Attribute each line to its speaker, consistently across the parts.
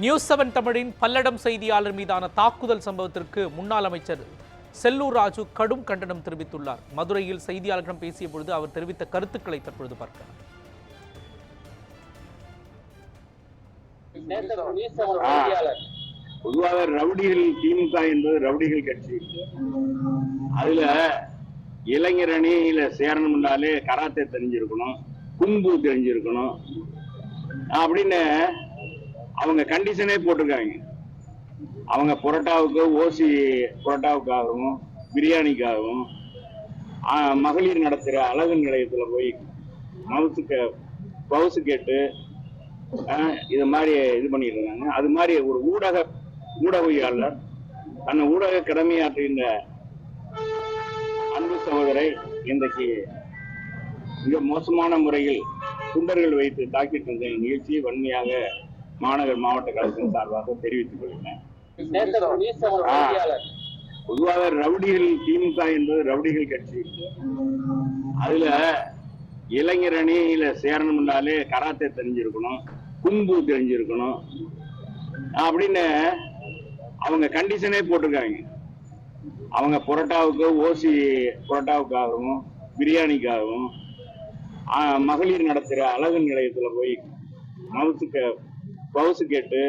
Speaker 1: News seven தமிழின் பல்லடம் செய்தியாளர் மீதான தாக்குதல் சம்பவத்திற்கு முன்னாள் அமைச்சர் செல்லூர் ராஜு கடும் கண்டனம் தெரிவித்துள்ளார். மதுரையில் செய்தியாளர்களிடம் பேசிய பொழுது அவர் தெரிவித்த கருத்துக்களை தற்பொழுது பார்க்கலாம்.
Speaker 2: பொதுவாக ரவுடிகள் திமுக என்பது ரவுடிகள் கட்சி. அதுல இளைஞர் அணியில சேரணும்னாலே கராத்தே தெரிஞ்சிருக்கணும் கும்பு தெரிஞ்சிருக்கணும். அப்படின்னு அவங்க கண்டிஷனே போட்டிருக்காங்க. அவங்க புரோட்டாவுக்கு ஓசி புரோட்டாவுக்காகவும் பிரியாணிக்காகவும் மகளிர் நடத்துகிற அழகு நிலையத்தில் போய் மவுசுக்கு பவுசு கேட்டு இது மாதிரி இது பண்ணிட்டு இருக்காங்க. அது மாதிரி ஒரு ஊடக ஊடகவியாளர் தன்னை ஊடக கடமையாற்றுகின்ற அன்பு சகோதரை இன்றைக்கு மிக மோசமான முறையில் குண்டர்கள் வைத்து தாக்கிட்டு இருந்த நிகழ்ச்சியை வன்மையாக மாநகர் மாவட்ட கழகத்தின் சார்பாக தெரிவித்துக் கொள்கிறேன். பொதுவாக ரவுடிகள் திமுக என்பது ரவுடிகள் கட்சி. அதுல இளைஞர் அணியில சேரணும்னாலே கராத்தே தெரிஞ்சிருக்கணும் கும்பு தெரிஞ்சிருக்கணும். அப்படின்னு அவங்க கண்டிஷனே போட்டிருக்காங்க. அவங்க புரோட்டாவுக்கு ஓசி புரோட்டாவுக்காகவும் பிரியாணிக்காகவும் மகளிர் நடத்துகிற அழகு நிலையத்துல போய் மவுசுக்கு பவுசு கேட்டு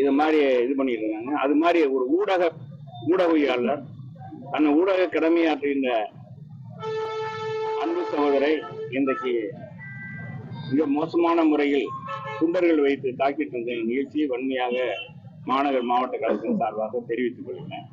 Speaker 2: இது மாதிரி இது பண்ணிட்டு இருக்காங்க அது மாதிரி ஒரு ஊடக ஊடகவியாளர் அந்த ஊடக கடமையாற்றுகின்ற அன்பு சகோதரை இன்றைக்கு மிக மோசமான முறையில் குண்டர்கள் வைத்து தாக்கிட்டு இருந்த நிகழ்ச்சியை வன்மையாக மாநகர் மாவட்ட கழகத்தின் சார்பாக தெரிவித்துக் கொள்கிறேன்.